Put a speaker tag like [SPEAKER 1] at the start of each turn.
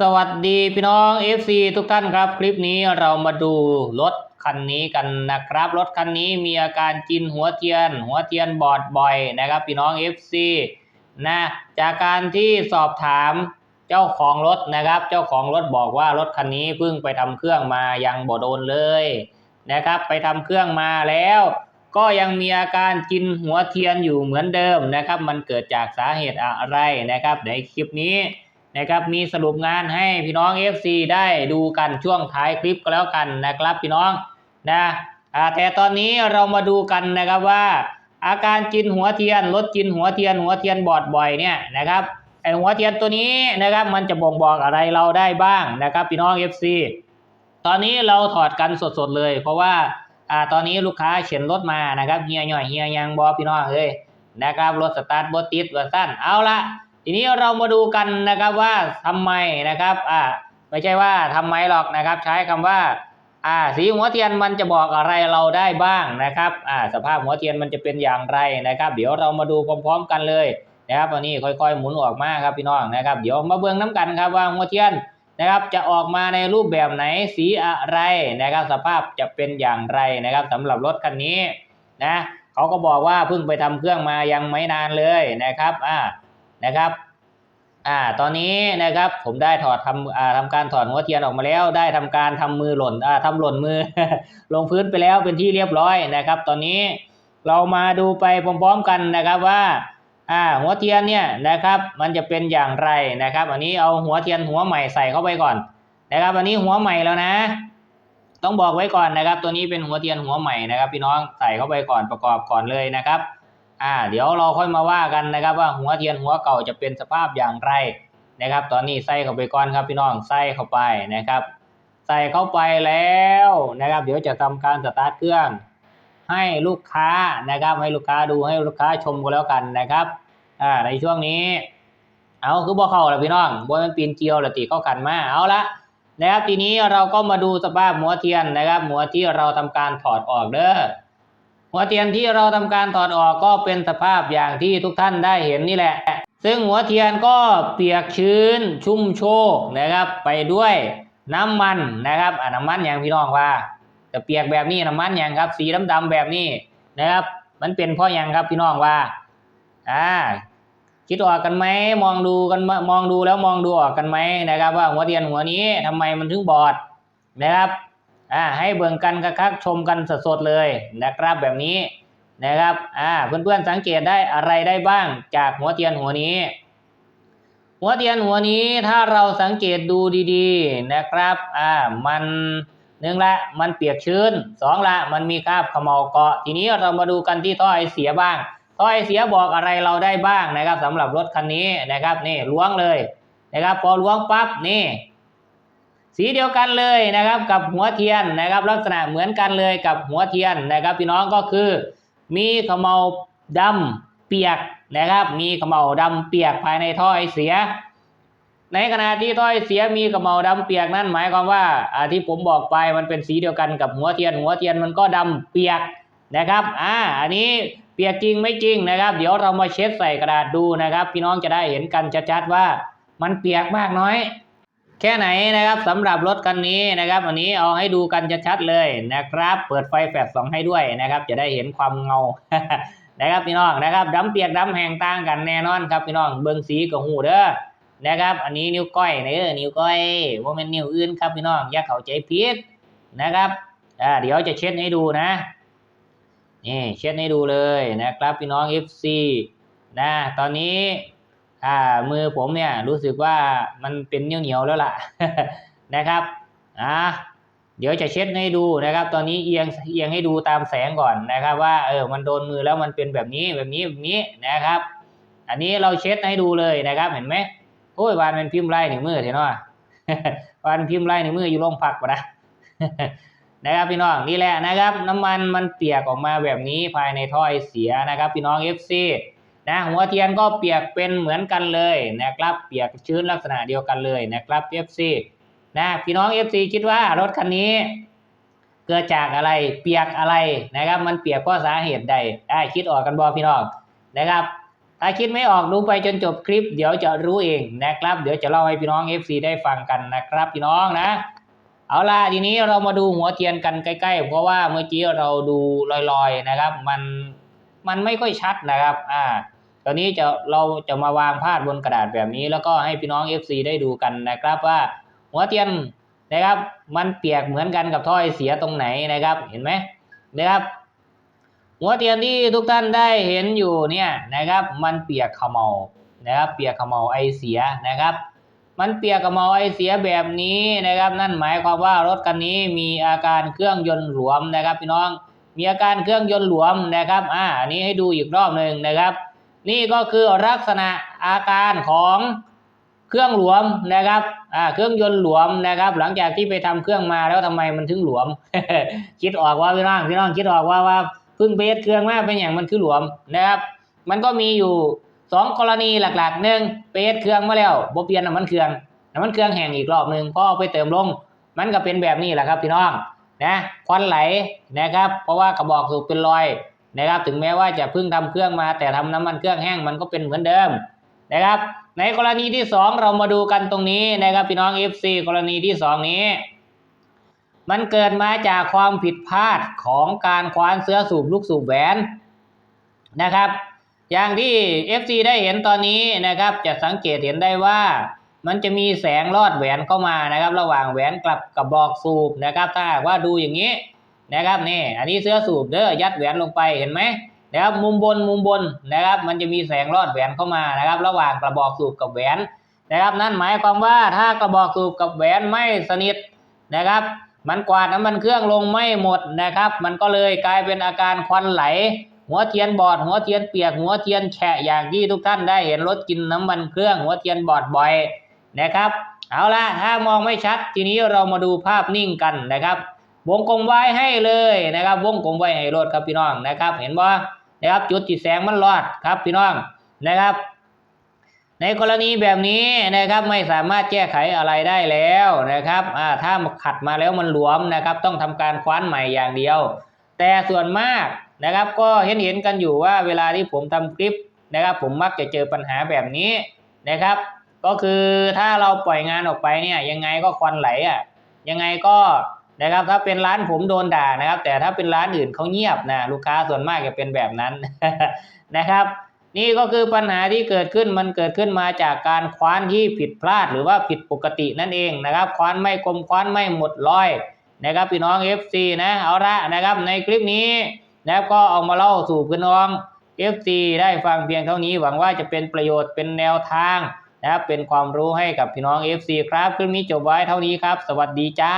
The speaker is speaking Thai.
[SPEAKER 1] สวัสดีพี่น้อง FC ทุกท่านครับ คลิปนี้เรามาดูรถคันนี้กันนะครับ รถคันนี้มีอาการกินหัวเทียน หัวเทียนบอดบ่อยนะครับ พี่น้อง FC นะจากการที่สอบถามเจ้าของรถนะครับ เจ้าของรถบอกว่ารถคันนี้เพิ่งไปทำเครื่องมายังบ่โดนเลยนะครับ ไปทำเครื่องมาแล้ว ก็ยังมีอาการกินหัวเทียนอยู่เหมือนเดิมนะครับ มันเกิดจากสาเหตุอะไรนะครับในคลิปนี้ นะครับมีสรุปงานให้พี่น้อง FC ได้ดูกันช่วงท้ายคลิปก็แล้วกันนะครับพี่น้องนะแต่ตอนนี้เรามาดูกันนะครับว่า อาการกินหัวเทียนลดกินหัวเทียน หัวเทียนบอดบ่อยเนี่ยนะครับไอหัวเทียนตัวนี้นะครับมันจะบ่งบอกอะไรเราได้บ้างนะครับพี่น้อง FC ตอนนี้เราถอดกันสดๆเลย เพราะว่าอ่าตอนนี้ลูกค้าเข็นรถมานะครับเฮียหน่อยเฮียยังบอพี่น้องเอ้ยนะครับรถสตาร์ทบอติดว่าสั้นเอาละ ทีนี้เรามาดูกันนะครับว่าทำไมนะครับอ่าไม่ใช่ว่าทำไมหรอกนะครับ ใช้คำว่าอ่าสีหัวเทียนมันจะบอกอะไรเราได้บ้างนะครับอ่าสภาพหัวเทียนมันจะเป็นอย่างไรนะครับ เดี๋ยวเรามาดูพร้อม ๆ กันเลยนะครับวันนี้ค่อยๆ หมุนออกมาครับพี่น้องนะครับ เดี๋ยวมาเบื้องน้ำกันครับว่าหัวเทียนนะครับจะออกมาในรูปแบบไหนสีอะไรนะครับ สภาพจะเป็นอย่างไรนะครับสำหรับรถคันนี้นะเขาก็บอกว่าเพิ่งไปทำเครื่องมายังไม่นานเลยนะครับอ่านะครับ อ่าตอนนี้นะครับผมได้ถอดทำอ่าทำการถอดหัวเทียนออกมาแล้ว ได้ทำการทำมือหล่นอ่าทำหล่นมือ ลงพื้นไปแล้วเป็นที่เรียบร้อยนะครับ ตอนนี้เรามาดูไปพร้อมๆกันนะครับว่าอ่าหัวเทียนเนี่ยนะครับมันจะเป็นอย่างไรนะครับ อันนี้เอาหัวเทียนหัวใหม่ใส่เข้าไปก่อนนะครับ อันนี้หัวใหม่แล้วนะ ต้องบอกไว้ก่อนนะครับ ตัวนี้เป็นหัวเทียนหัวใหม่นะครับ พี่น้องใส่เข้าไปก่อนประกอบก่อนเลยนะครับ อ่าเดี๋ยวเราค่อยมาว่ากันนะครับว่าหัวเทียนหัวเก่าจะเป็นสภาพอย่างไรนะครับ ตอนนี้ใส่เข้าไปก่อนครับพี่น้องใส่เข้าไปนะครับ ใส่เข้าไปแล้วนะครับ เดี๋ยวจะทำการสตาร์ทเครื่อง ให้ลูกค้านะครับ ให้ลูกค้าดูให้ลูกค้าชมกันแล้วกันนะครับอ่าในช่วงนี้ เอาคือบ่เข้าแล้วพี่น้องบ่มันปีนเกลียวแล้วตีเข้ากันมาเอาละนะครับทีนี้เราก็มาดูสภาพหัวเทียนนะครับ หัวที่เราทำการถอดออกเด้อ หัวเทียนที่เราทำการถอดออกก็เป็นสภาพอย่างที่ทุกท่านได้เห็นนี่แหละ ซึ่งหัวเทียนก็เปียกชื้นชุ่มโชกนะครับไปด้วยน้ำมันนะครับอ่าน้ำมันอย่างพี่น้องว่าแต่เปียกแบบนี้น้ำมันอย่างครับ สีดำๆแบบนี้นะครับ มันเป็นเพราะอย่างครับพี่น้องว่าอ่าคิดออกกันไหมมองดูกันมามองดูแล้วมองดูออกกันไหมนะครับ ว่าหัวเทียนหัวนี้ทำไมมันถึงบอดนะครับ อ่าให้เบิ่งกันคักชมกันสดๆเลยนะครับแบบนี้นะครับอ่าเพื่อนๆสังเกตได้อะไรได้บ้างจากหัวเทียนหัวนี้ หัวเทียนหัวนี้ถ้าเราสังเกตดูดีๆนะครับอ่ามันหนึ่งละมันเปียกชื้นสองละมันมีคราบขมเหลาเกาะ ทีนี้เรามาดูกันที่ท่อไอเสียบ้างท่อไอเสียบอกอะไรเราได้บ้างนะครับสำหรับรถคันนี้นะครับนี่ล้วงเลยนะครับพอล้วงปั๊บนี่ สีเดียวกันเลยนะครับกับหัวเทียนนะครับ ลักษณะเหมือนกันเลยกับหัวเทียนนะครับ พี่น้องก็คือ มีเขมเหลาดำเปียกนะครับ มีเขมเหลาดำเปียกภายในท่อไอเสีย ในขณะที่ท่อไอเสียมีเขมเหลาดำเปียกนั่นหมายความว่าอ่าที่ผมบอกไปมันเป็นสีเดียวกันกับหัวเทียน หัวเทียนมันก็ดำเปียกนะครับอ่าอันนี้เปียกจริงไม่จริงนะครับ เดี๋ยวเรามาเช็ดใส่กระดาษดูนะครับ พี่น้องจะได้เห็นกันชัดๆว่ามันเปียกมากน้อย แค่ไหนนะครับสำหรับรถคันนี้นะครับอันนี้เอาให้ดูกันชัดๆเลยนะครับ เปิดไฟแฟลชสองให้ด้วยนะครับ จะได้เห็นความเงานะครับพี่น้องนะครับดำเปียกดำแห้งต่างกันแน่นอนครับพี่น้องเบิ่งสีกับหูเด้อนะครับ อันนี้นิ้วก้อยเด้อนิ้วก้อยว่าเป็นนิ้วอื่นครับพี่น้องอย่าเข้าใจผิดนะครับอ่าเดี๋ยวจะเช็ดให้ดูนะนี่เช็ดให้ดูเลยนะครับพี่น้อง FC นะตอนนี้ อ่ามือผมเนี่ยรู้สึกว่ามันเป็นเหนียวเหนียวๆแล้วล่ะนะครับอ่าเดี๋ยวจะเช็ดให้ดูนะครับ ตอนนี้เอียงเอียงให้ดูตามแสงก่อนนะครับ ว่าเออมันโดนมือแล้วมันเป็นแบบนี้แบบนี้แบบนี้นะครับ อันนี้เราเช็ดให้ดูเลยนะครับ เห็นไหมโอ้ยวานเป็นพิมพ์ไล่หนึ่งมือเห็นไหมวานพิมพ์ไล่หนึ่งมืออยู่โรงพักปะนะนะครับพี่น้องนี่แหละนะครับ น้ำมันมันเปียกออกมาแบบนี้ภายในถ้อยเสียนะครับ พี่น้อง FC นะหัวเทียนก็เปียกเป็นเหมือนกันเลยนะครับ เปียกชื้นลักษณะเดียวกันเลยนะครับ FC นะพี่น้อง FC คิดว่ารถคันนี้ เกิดจากอะไรเปียกอะไรนะครับ มันเปียกเพราะสาเหตุใดได้คิดออกกันบอพี่น้องนะครับ ถ้าคิดไม่ออกดูไปจนจบคลิป เดี๋ยวจะรู้เองนะครับ เดี๋ยวจะเล่าให้พี่น้อง FC ได้ฟังกันนะครับพี่น้องนะเอาล่ะทีนี้เรามาดูหัวเทียนกันใกล้ๆ เพราะว่าเมื่อกี้เราดูลอยๆนะครับ มันมันไม่ค่อยชัดนะครับ อ่า ตอนนี้จะเราจะมาวางพาดบนกระดาษแบบนี้ แล้วก็ให้พี่น้อง FC ได้ดูกันนะครับว่าหัวเทียนนะครับมันเปียกเหมือนกันกับถ้อยเสียตรงไหนนะครับเห็นไหมนะครับ หัวเทียนที่ทุกท่านได้เห็นอยู่เนี่ยนะครับ มันเปียกขมเมานะครับ เปียกขมเมาไอเสียนะครับ มันเปียกขมเมาไอเสียแบบนี้นะครับ นั่นหมายความว่ารถคันนี้มีอาการเครื่องยนต์หลวมนะครับ พี่น้องมีอาการเครื่องยนต์หลวมนะครับอ่าอันนี้ให้ดูอีกรอบหนึ่งนะครับ นี่ก็คือลักษณะอาการของเครื่องหลวมนะครับอ่าเครื่องยนต์หลวมนะครับ หลังจากที่ไปทำเครื่องมาแล้วทำไมมันถึงหลวม คิดออกว่าพี่น้องพี่น้องคิดออกว่าว่าพึ่งเบสเครื่องมาเป็นอย่างมันคือหลวมนะครับ มันก็มีอยู่สองกรณีหลักๆหนึ่งเบสเครื่องมาแล้วบ่เปลี่ยนน้ำมันเครื่องน้ำมันเครื่องแห้งอีกรอบหนึ่งพอเอาไปเติมลง มันก็เป็นแบบนี้แหละครับพี่น้องนะควันไหลนะครับ เพราะว่ากระบอกสูบเป็นรอย นะครับ ถึงแม้ว่าจะเพิ่งทำเครื่องมา แต่ทำน้ำมันเครื่องแห้งมันก็เป็นเหมือนเดิมนะครับ ในกรณีที่สองเรามาดูกันตรงนี้นะครับพี่น้อง FC กรณีที่สองนี้ มันเกิดมาจากความผิดพลาดของการคว้านเสื้อสูบลูกสูบแหวนนะครับ อย่างที่ FC ได้เห็นตอนนี้นะครับ จะสังเกตเห็นได้ว่ามันจะมีแสงลอดแหวนเข้ามานะครับ ระหว่างแหวนกับกระบอกสูบนะครับ ถ้าหากว่าดูอย่างนี้ นะครับนี่อันนี้เสื้อสูบเด้อยัดแหวนลงไปเห็นไหมนะครับมุมบนมุมบนนะครับ มันจะมีแสงลอดแหวนเข้ามานะครับ ระหว่างกระบอกสูบกับแหวนนะครับ นั่นหมายความว่าถ้ากระบอกสูบกับแหวนไม่สนิทนะครับ มันกวาดน้ำมันเครื่องลงไม่หมดนะครับ มันก็เลยกลายเป็นอาการควันไหล หัวเทียนบอด หัวเทียนเปียก หัวเทียนแฉะอย่างที่ทุกท่านได้เห็นรถกินน้ำมันเครื่อง หัวเทียนบอดบ่อยนะครับ เอาละถ้ามองไม่ชัด ทีนี้เรามาดูภาพนิ่งกันนะครับ วงกลมไว้ให้เลยนะครับ วงกลมไว้ให้รถครับพี่น้องนะครับ เห็นบ่นะครับจุดที่แสงมันรอดครับพี่น้องนะครับ ในกรณีแบบนี้นะครับไม่สามารถแก้ไขอะไรได้แล้วนะครับอ่าถ้าขัดมาแล้วมันหลวมนะครับ ต้องทำการคว้านใหม่อย่างเดียว แต่ส่วนมากนะครับก็เห็นเห็นกันอยู่ว่าเวลาที่ผมทำคลิปนะครับ ผมมักจะเจอปัญหาแบบนี้นะครับ ก็คือถ้าเราปล่อยงานออกไปเนี่ยยังไงก็ควันไหลอะยังไงก็ นะครับถ้าเป็นร้านผมโดนด่านะครับ แต่ถ้าเป็นร้านอื่นเขาเงียบนะลูกค้าส่วนมากจะเป็นแบบนั้นนะครับ นี่ก็คือปัญหาที่เกิดขึ้นมันเกิดขึ้นมาจากการคว้านที่ผิดพลาดหรือว่าผิดปกตินั่นเองนะครับคว้านไม่คมคว้านไม่หมดร้อยนะครับพี่น้อง FC นะเอาละนะครับในคลิปนี้นะครับก็เอามาเล่าสู่พี่น้อง FC ได้ฟังเพียงเท่านี้หวังว่าจะเป็นประโยชน์เป็นแนวทางนะครับเป็นความรู้ให้กับพี่น้อง FC ครับคลิปนี้จบไว้เท่านี้ครับ สวัสดีจ้า